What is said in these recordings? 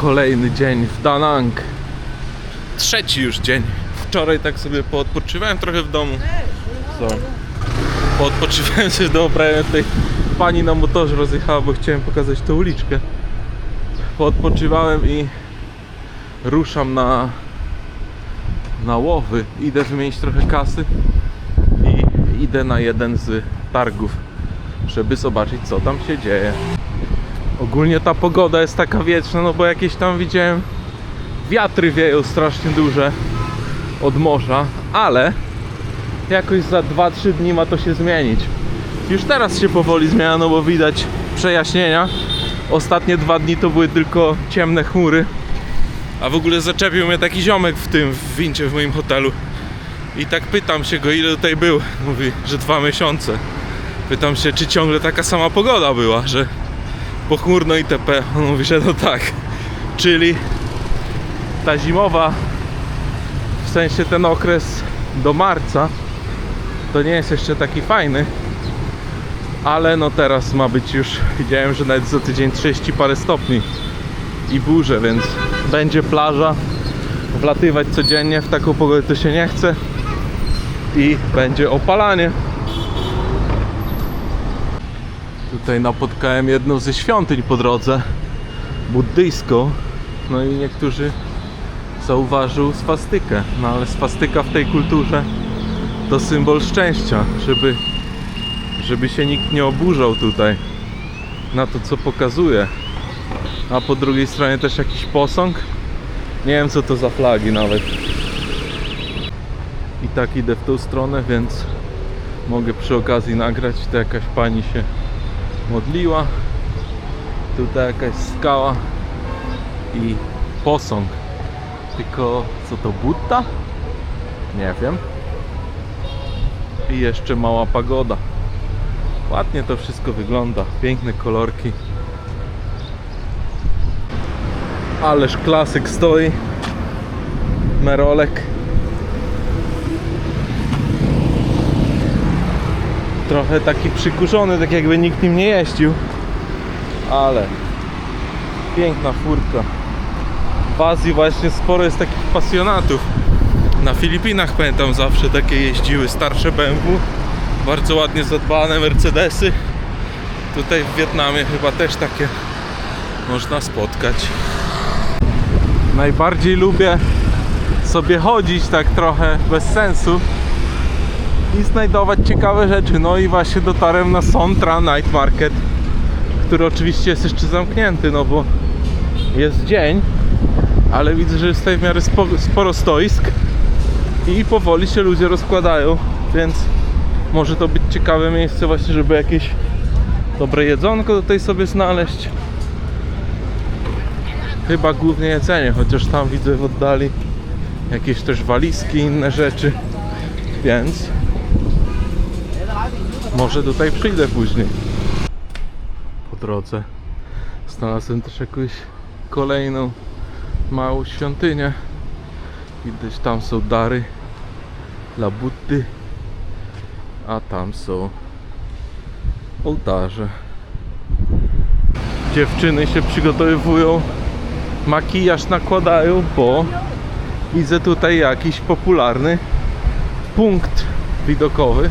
Kolejny dzień w Danang. Trzeci już dzień. Wczoraj tak sobie poodpoczywałem trochę w domu. Co? Poodpoczywałem sobie w domu, tutaj pani na motorze rozjechała, bo chciałem pokazać tą uliczkę. Poodpoczywałem i ruszam na na łowy. Idę wymienić trochę kasy i idę na jeden z targów, żeby zobaczyć co tam się dzieje. Ogólnie ta pogoda jest taka wieczna, no bo jakieś tam widziałem wiatry wieją strasznie duże od morza, ale jakoś za 2-3 dni ma to się zmienić. Już teraz się powoli zmienia, no bo widać przejaśnienia. Ostatnie dwa dni to były tylko ciemne chmury. A w ogóle zaczepił mnie taki ziomek w tym, w wincie w moim hotelu. I tak pytam się go, ile tutaj był. Mówi, że dwa miesiące. Pytam się, czy ciągle taka sama pogoda była, że pochmurno itp. On mówi, że no tak. Czyli ta zimowa, w sensie ten okres do marca, to nie jest jeszcze taki fajny. Ale no teraz ma być już, widziałem, że nawet za tydzień 30 parę stopni i burze, więc będzie plaża. Wlatywać codziennie w taką pogodę to się nie chce. I będzie opalanie. Tutaj napotkałem jedną ze świątyń po drodze, buddyjską. No i niektórzy zauważył swastykę. No ale swastyka w tej kulturze to symbol szczęścia, żeby, żeby się nikt nie oburzał tutaj na to, co pokazuje. A po drugiej stronie też jakiś posąg. Nie wiem co to za flagi nawet. I tak idę w tą stronę, więc mogę przy okazji nagrać. To jakaś pani się modliła. Tutaj jakaś skała i posąg. Tylko co to Budda? Nie wiem. I jeszcze mała pagoda. Ładnie to wszystko wygląda. Piękne kolorki. Ależ klasyk stoi. Merolek. Trochę taki przykurzony, tak jakby nikt nim nie jeździł. Ale piękna furtka. W Azji właśnie sporo jest takich pasjonatów. Na Filipinach pamiętam zawsze takie jeździły starsze BMW. Bardzo ładnie zadbane Mercedesy. Tutaj w Wietnamie chyba też takie można spotkać. Najbardziej lubię sobie chodzić tak trochę bez sensu i znajdować ciekawe rzeczy. No i właśnie dotarłem na Sontra Night Market, który oczywiście jest jeszcze zamknięty, no bo jest dzień, ale widzę, że jest tutaj w miarę spo, sporo stoisk i powoli się ludzie rozkładają, więc może to być ciekawe miejsce właśnie, żeby jakieś dobre jedzonko tutaj sobie znaleźć. Chyba głównie jedzenie, chociaż tam widzę w oddali jakieś też walizki, inne rzeczy, więc może tutaj przyjdę później. Po drodze znalazłem też jakąś kolejną małą świątynię. Widać tam są dary dla Buddy, a tam są ołtarze. Dziewczyny się przygotowują makijaż nakładają, bo widzę tutaj jakiś popularny punkt widokowy.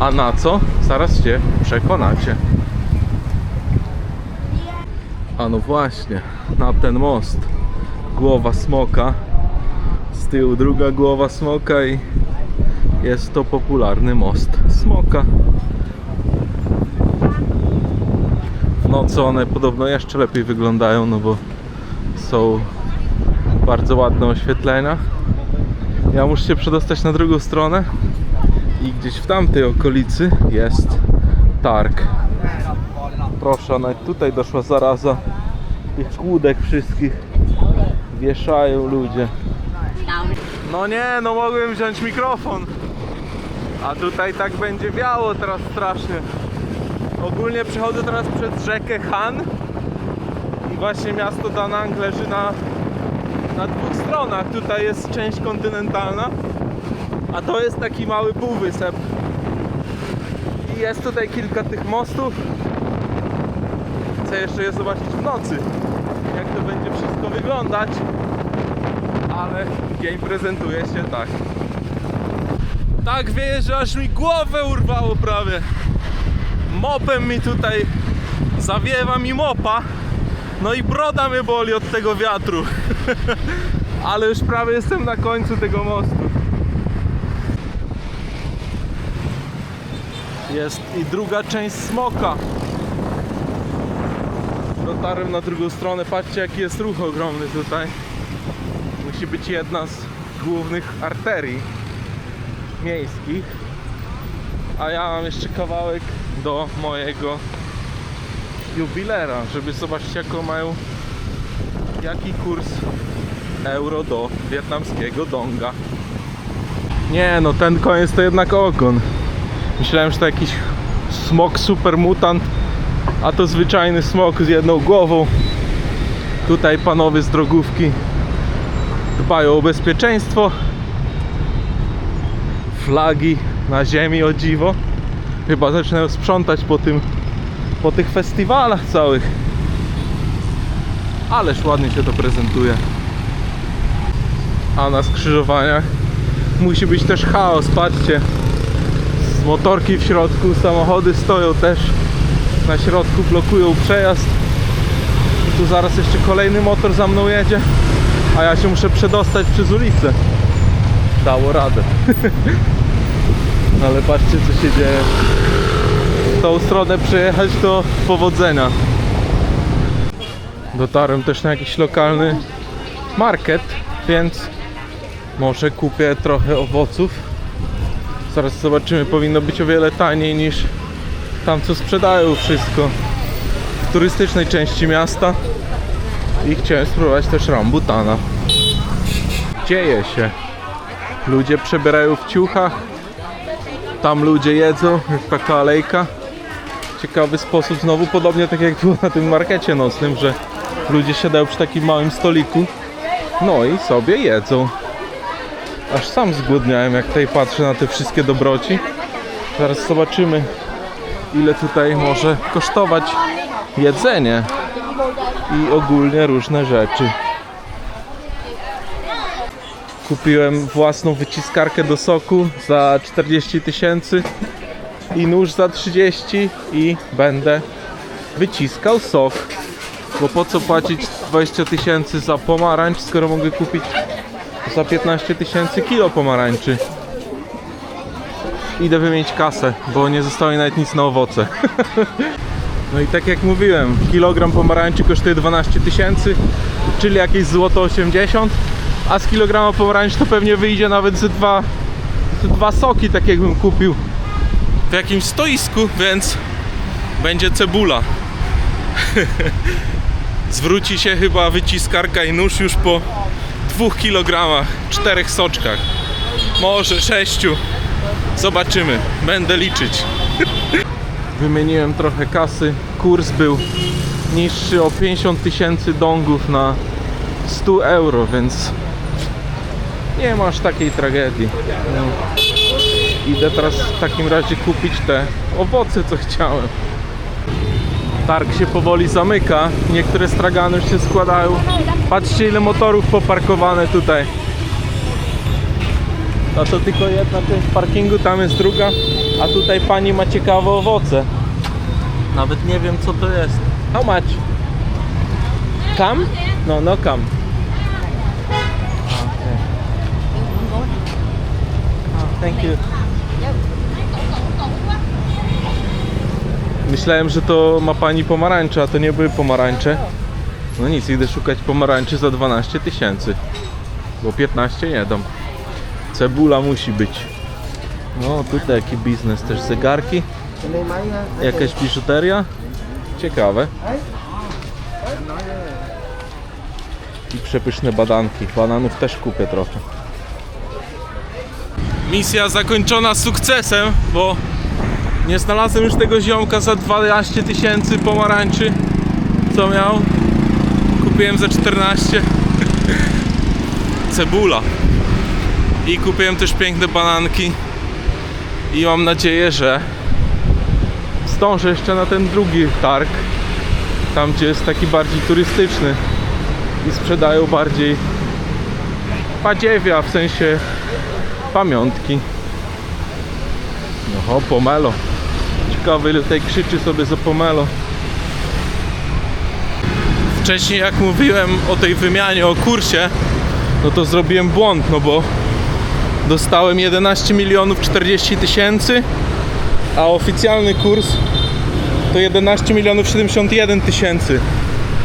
A na co? Zaraz się przekonacie. A no właśnie, na ten most. Głowa smoka. Z tyłu druga głowa smoka i jest to popularny most smoka. W nocy one podobno jeszcze lepiej wyglądają, no bo są bardzo ładne oświetlenia. Ja muszę się przedostać na drugą stronę i gdzieś w tamtej okolicy jest targ. Proszę, nawet tutaj doszła zaraza tych kłódek wszystkich. Wieszają ludzie. No nie, no mogłem wziąć mikrofon. A tutaj tak będzie wiało teraz strasznie. Ogólnie przechodzę teraz przez rzekę Han i właśnie miasto Danang leży na, na dwóch stronach. Tutaj jest część kontynentalna, a to jest taki mały półwysep. I jest tutaj kilka tych mostów. Chcę jeszcze je zobaczyć w nocy, jak to będzie wszystko wyglądać, ale dzień prezentuje się tak. Tak wieje, że aż mi głowę urwało prawie. Mopem mi tutaj zawiewa mi mopa. No i broda mnie boli od tego wiatru. Ale już prawie jestem na końcu tego mostu. Jest i druga część smoka. Dotarłem na drugą stronę. Patrzcie jaki jest ruch ogromny tutaj. Musi być jedna z głównych arterii miejskich. A ja mam jeszcze kawałek do mojego jubilera, żeby zobaczyć jaką mają jaki kurs euro do wietnamskiego donga. Nie no, ten koniec to jednak ogon. Myślałem, że to jakiś smok super mutant, a to zwyczajny smok z jedną głową. Tutaj panowie z drogówki dbają o bezpieczeństwo. Flagi na ziemi o dziwo. Chyba zaczynają sprzątać po tym po tych festiwalach całych. Ależ ładnie się to prezentuje. A na skrzyżowaniach musi być też chaos, patrzcie. Motorki w środku, samochody stoją też na środku, blokują przejazd. Tu zaraz jeszcze kolejny motor za mną jedzie, a ja się muszę przedostać przez ulicę. Dało radę. Ale patrzcie co się dzieje w tą stronę przejechać to powodzenia. Dotarłem też na jakiś lokalny market, więc może kupię trochę owoców. Zaraz zobaczymy, powinno być o wiele taniej niż tam co sprzedają wszystko w turystycznej części miasta. I chciałem spróbować też rambutana. Dzieje się. Ludzie przebierają w ciuchach, tam ludzie jedzą, jest taka alejka. Ciekawy sposób, znowu podobnie tak jak było na tym markecie nocnym, że ludzie siadają przy takim małym stoliku, no i sobie jedzą. Aż sam zgłodniałem, jak tutaj patrzę na te wszystkie dobroci. Zaraz zobaczymy, ile tutaj może kosztować jedzenie i ogólnie różne rzeczy. Kupiłem własną wyciskarkę do soku za 40 tysięcy i nóż za 30 i będę wyciskał sok. Bo po co płacić 20 tysięcy za pomarańcz, skoro mogę kupić za 15 tysięcy kilo pomarańczy. Idę wymienić kasę, bo nie zostało nawet nic na owoce. No i tak jak mówiłem, kilogram pomarańczy kosztuje 12 tysięcy, czyli jakieś złoto 80, a z kilograma pomarańczy to pewnie wyjdzie nawet ze dwa, ze dwa soki, tak jakbym kupił w jakimś stoisku, więc będzie cebula. Zwróci się chyba wyciskarka i nóż już po 2 kg, 4 soczkach. Może 6. Zobaczymy. Będę liczyć. Wymieniłem trochę kasy. Kurs był niższy o 50 tysięcy dongów na 100 euro, więc nie masz takiej tragedii. No. Idę teraz w takim razie kupić te owoce, co chciałem. Targ się powoli zamyka. Niektóre stragany już się składają. Patrzcie ile motorów poparkowane tutaj. A to tylko jedna część parkingu, tam jest druga. A tutaj pani ma ciekawe owoce. Nawet nie wiem co to jest. How much? Come? No, no come. Okay. Thank you. Myślałem, że to ma pani pomarańcze, a to nie były pomarańcze. No nic, idę szukać pomarańczy za 12 tysięcy. Bo 15 nie dam. Cebula musi być. No tutaj jaki biznes, też zegarki. Jakaś biżuteria. Ciekawe. I przepyszne badanki. Bananów też kupię trochę. Misja zakończona sukcesem, bo nie znalazłem już tego ziomka za 12 tysięcy pomarańczy, co miał. Kupiłem za 14. Cebula. I kupiłem też piękne bananki. I mam nadzieję, że zdążę jeszcze na ten drugi targ. Tam, gdzie jest taki bardziej turystyczny. i sprzedają bardziej badziewia, w sensie pamiątki. No pomelo. Ciekawe ile tutaj krzyczy sobie za pomelo. Wcześniej jak mówiłem o tej wymianie, o kursie, no to zrobiłem błąd, no bo dostałem 11 milionów 40 tysięcy, a oficjalny kurs to 11 milionów 71 tysięcy.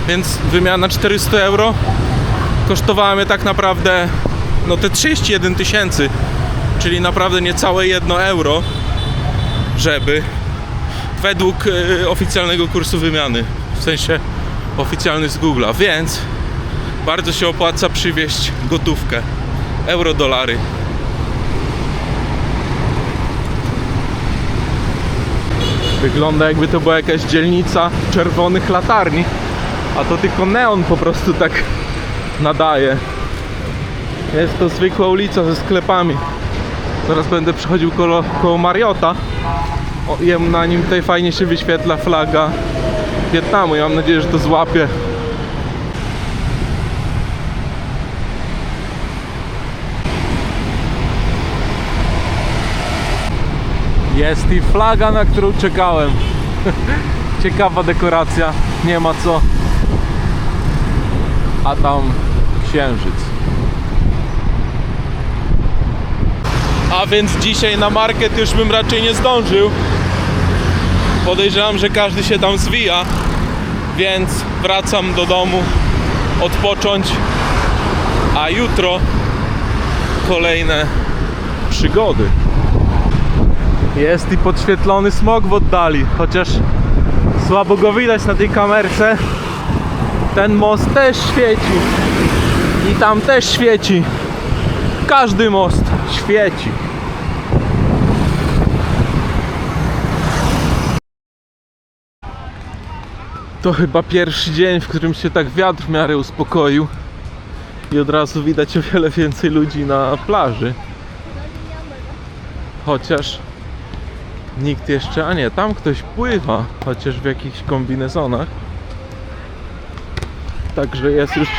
Więc wymiana 400 euro kosztowała mnie tak naprawdę no te 31 tysięcy, czyli naprawdę niecałe 1 euro, żeby według y, oficjalnego kursu wymiany, w sensie oficjalny z Google'a, więc bardzo się opłaca przywieźć gotówkę, euro, dolary. Wygląda jakby to była jakaś dzielnica czerwonych latarni, a to tylko neon po prostu tak nadaje. Jest to zwykła ulica ze sklepami. Zaraz będę przechodził koło, koło Mariota. O, na nim tutaj fajnie się wyświetla flaga Wietnamu. Ja mam nadzieję, że to złapie. Jest i flaga, na którą czekałem. Ciekawa dekoracja, nie ma co. A tam księżyc. A więc dzisiaj na market już bym raczej nie zdążył. Podejrzewam, że każdy się tam zwija, więc wracam do domu odpocząć. A jutro kolejne przygody. Jest i podświetlony smog w oddali, chociaż słabo go widać na tej kamerce. Ten most też świeci. I tam też świeci. Każdy most świeci. To chyba pierwszy dzień, w którym się tak wiatr w miarę uspokoił. I od razu widać o wiele więcej ludzi na plaży. Chociaż nikt jeszcze, a nie, tam ktoś pływa, chociaż w jakichś kombinezonach. Także jest już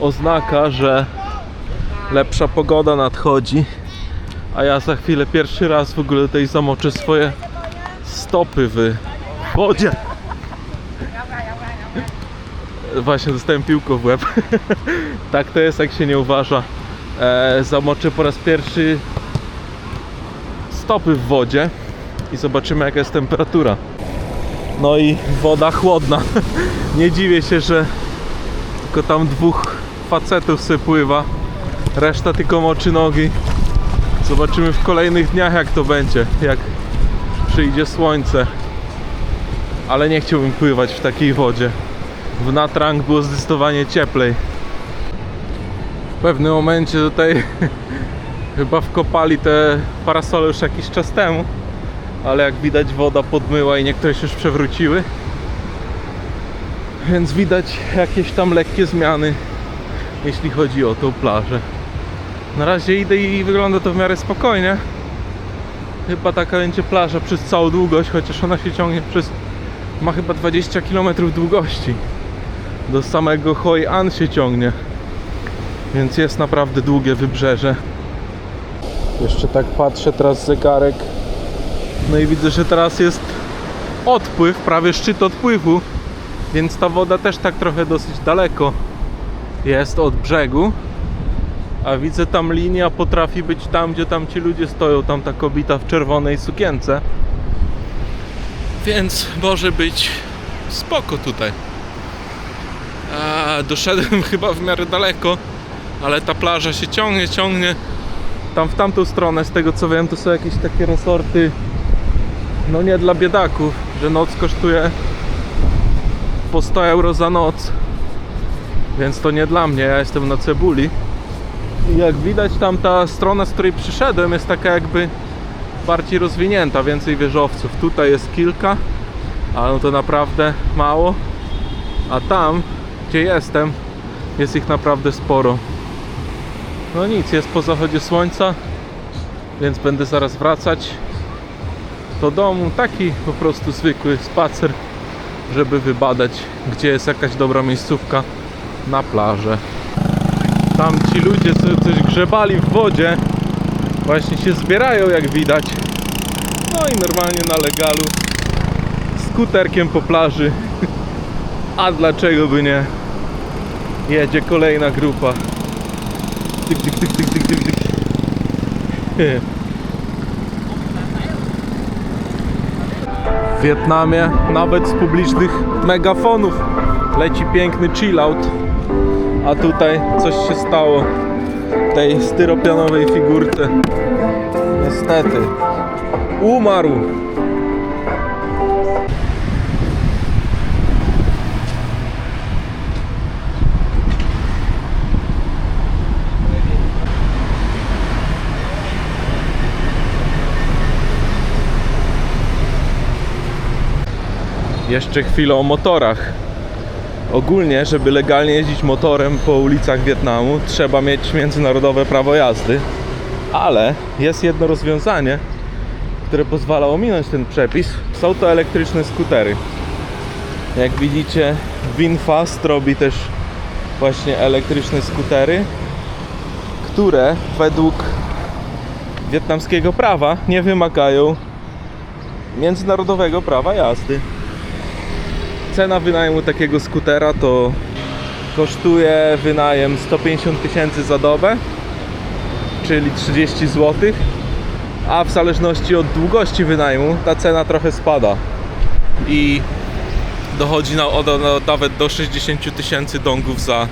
oznaka, że lepsza pogoda nadchodzi. A ja za chwilę pierwszy raz w ogóle tutaj zamoczę swoje stopy w wodzie. Właśnie dostałem piłką w łeb. tak to jest, jak się nie uważa. E, zamoczę po raz pierwszy stopy w wodzie i zobaczymy jaka jest temperatura. No i woda chłodna. nie dziwię się, że tylko tam dwóch facetów se pływa. Reszta tylko moczy nogi. Zobaczymy w kolejnych dniach jak to będzie, jak przyjdzie słońce. Ale nie chciałbym pływać w takiej wodzie. W Natrang było zdecydowanie cieplej. W pewnym momencie tutaj chyba wkopali te parasole już jakiś czas temu. Ale jak widać woda podmyła i niektóre się już przewróciły. Więc widać jakieś tam lekkie zmiany, jeśli chodzi o tą plażę. Na razie idę i wygląda to w miarę spokojnie. Chyba taka będzie plaża przez całą długość, chociaż ona się ciągnie przez... Ma chyba 20 km długości. Do samego Hoi An się ciągnie. Więc jest naprawdę długie wybrzeże. Jeszcze tak patrzę teraz zegarek. No i widzę, że teraz jest odpływ, prawie szczyt odpływu. Więc ta woda też tak trochę dosyć daleko jest od brzegu. A widzę tam linia potrafi być tam, gdzie tam ci ludzie stoją, tam ta kobieta w czerwonej sukience. Więc może być spoko tutaj. A, doszedłem chyba w miarę daleko, ale ta plaża się ciągnie, ciągnie. Tam w tamtą stronę, z tego co wiem, to są jakieś takie resorty, no nie dla biedaków, że noc kosztuje po 100 euro za noc. Więc to nie dla mnie, ja jestem na cebuli. I jak widać tam ta strona, z której przyszedłem jest taka jakby bardziej rozwinięta, więcej wieżowców. Tutaj jest kilka, ale no to naprawdę mało. A tam, gdzie jestem, jest ich naprawdę sporo. No nic, jest po zachodzie słońca, więc będę zaraz wracać do domu. Taki po prostu zwykły spacer, żeby wybadać, gdzie jest jakaś dobra miejscówka na plażę. Tam ci ludzie, co coś grzebali w wodzie, właśnie się zbierają, jak widać. No i normalnie na legalu skuterkiem po plaży. A dlaczego by nie? Jedzie kolejna grupa. Tyk, tyk, tyk, tyk, tyk, tyk, tyk. W Wietnamie nawet z publicznych megafonów leci piękny chillout. A tutaj coś się stało tej styropianowej figurce. Niestety. Umarł. Jeszcze chwilę o motorach. Ogólnie, żeby legalnie jeździć motorem po ulicach Wietnamu, trzeba mieć międzynarodowe prawo jazdy. Ale jest jedno rozwiązanie, które pozwala ominąć ten przepis. Są to elektryczne skutery. Jak widzicie, Winfast robi też właśnie elektryczne skutery, które według wietnamskiego prawa nie wymagają międzynarodowego prawa jazdy. Cena wynajmu takiego skutera to kosztuje wynajem 150 tysięcy za dobę, czyli 30 zł, a w zależności od długości wynajmu ta cena trochę spada i dochodzi na, nawet do 60 tysięcy dongów za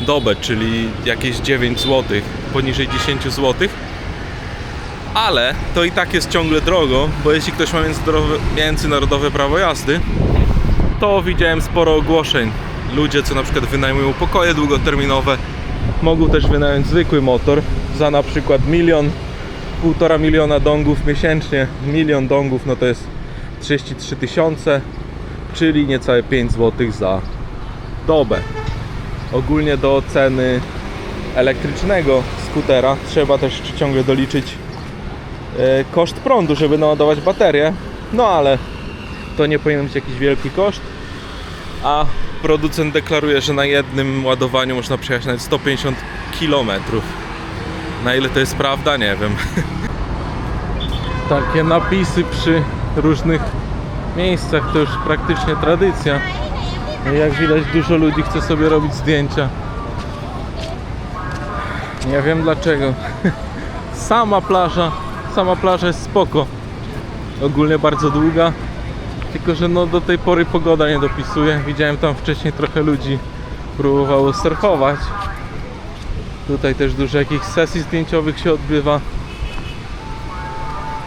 dobę, czyli jakieś 9 zł, poniżej 10 zł. Ale to i tak jest ciągle drogo, bo jeśli ktoś ma międzynarodowe prawo jazdy, to widziałem sporo ogłoszeń. Ludzie, co na przykład wynajmują pokoje długoterminowe, mogą też wynająć zwykły motor za na przykład milion, półtora miliona dongów miesięcznie. Milion dongów no to jest 33 tysiące, czyli niecałe 5 zł za dobę. Ogólnie do ceny elektrycznego skutera trzeba też ciągle doliczyć e, koszt prądu, żeby naładować baterię. No ale to nie powinien być jakiś wielki koszt. A producent deklaruje, że na jednym ładowaniu można przejechać nawet 150 km. Na ile to jest prawda, nie wiem. Takie napisy przy różnych miejscach to już praktycznie tradycja. Jak widać, dużo ludzi chce sobie robić zdjęcia. Nie wiem dlaczego. Sama plaża, sama plaża jest spoko. Ogólnie bardzo długa. Tylko, że no do tej pory pogoda nie dopisuje. Widziałem tam wcześniej trochę ludzi próbowało surfować. Tutaj też dużo jakichś sesji zdjęciowych się odbywa.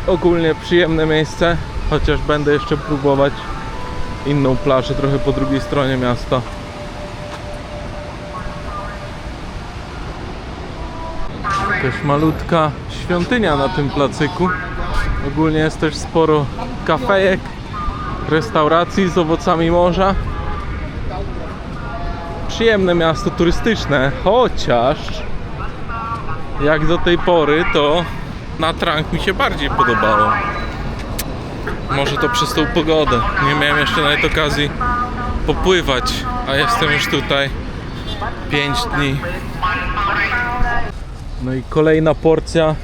Ogólnie przyjemne miejsce, chociaż będę jeszcze próbować inną plażę trochę po drugiej stronie miasta. Jakaś malutka świątynia na tym placyku. Ogólnie jest też sporo kafejek, restauracji z owocami morza. Przyjemne miasto turystyczne, chociaż jak do tej pory to na Trank mi się bardziej podobało. Może to przez tą pogodę. Nie miałem jeszcze nawet okazji popływać, a jestem już tutaj 5 dni. No i kolejna porcja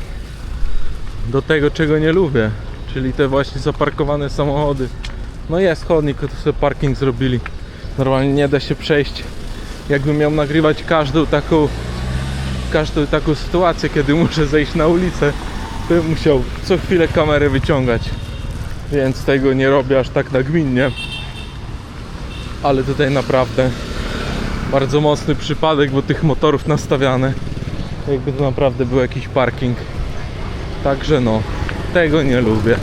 do tego, czego nie lubię, czyli te właśnie zaparkowane samochody. No jest chodnik, to sobie parking zrobili. Normalnie nie da się przejść. Jakbym miał nagrywać każdą taką każdą taką sytuację, kiedy muszę zejść na ulicę, bym musiał co chwilę kamerę wyciągać. Więc tego nie robię aż tak nagminnie. Ale tutaj naprawdę bardzo mocny przypadek, bo tych motorów nastawiane. Jakby to naprawdę był jakiś parking. Także no, tego nie lubię.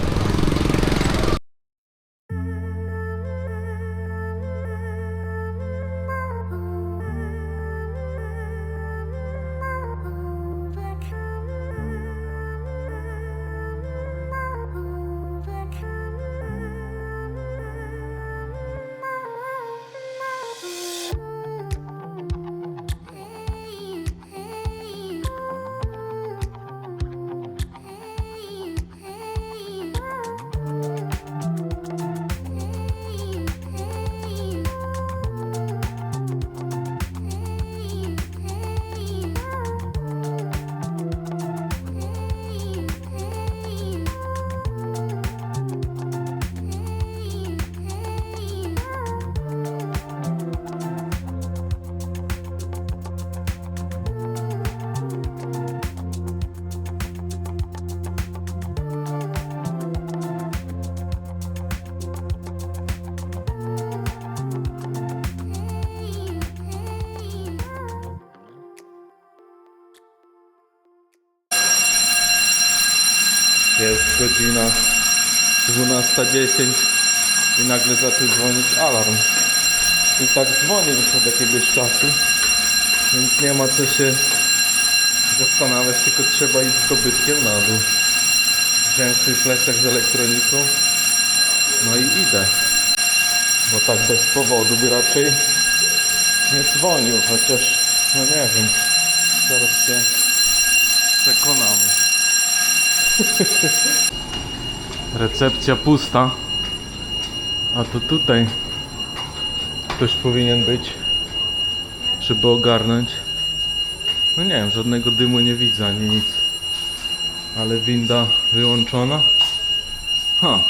Godzina 12.10 i nagle zaczął dzwonić alarm. I tak dzwonił już od jakiegoś czasu, więc nie ma co się zastanawiać, tylko trzeba iść z dobytkiem na dół. Wziąłem swój plecak z elektroniką, no i idę. Bo tak bez powodu by raczej nie dzwonił, chociaż no nie wiem. Zaraz się przekonamy. Recepcja pusta. A to tutaj ktoś powinien być, żeby ogarnąć. No nie wiem, żadnego dymu nie widzę ani nic. Ale winda wyłączona. Ha,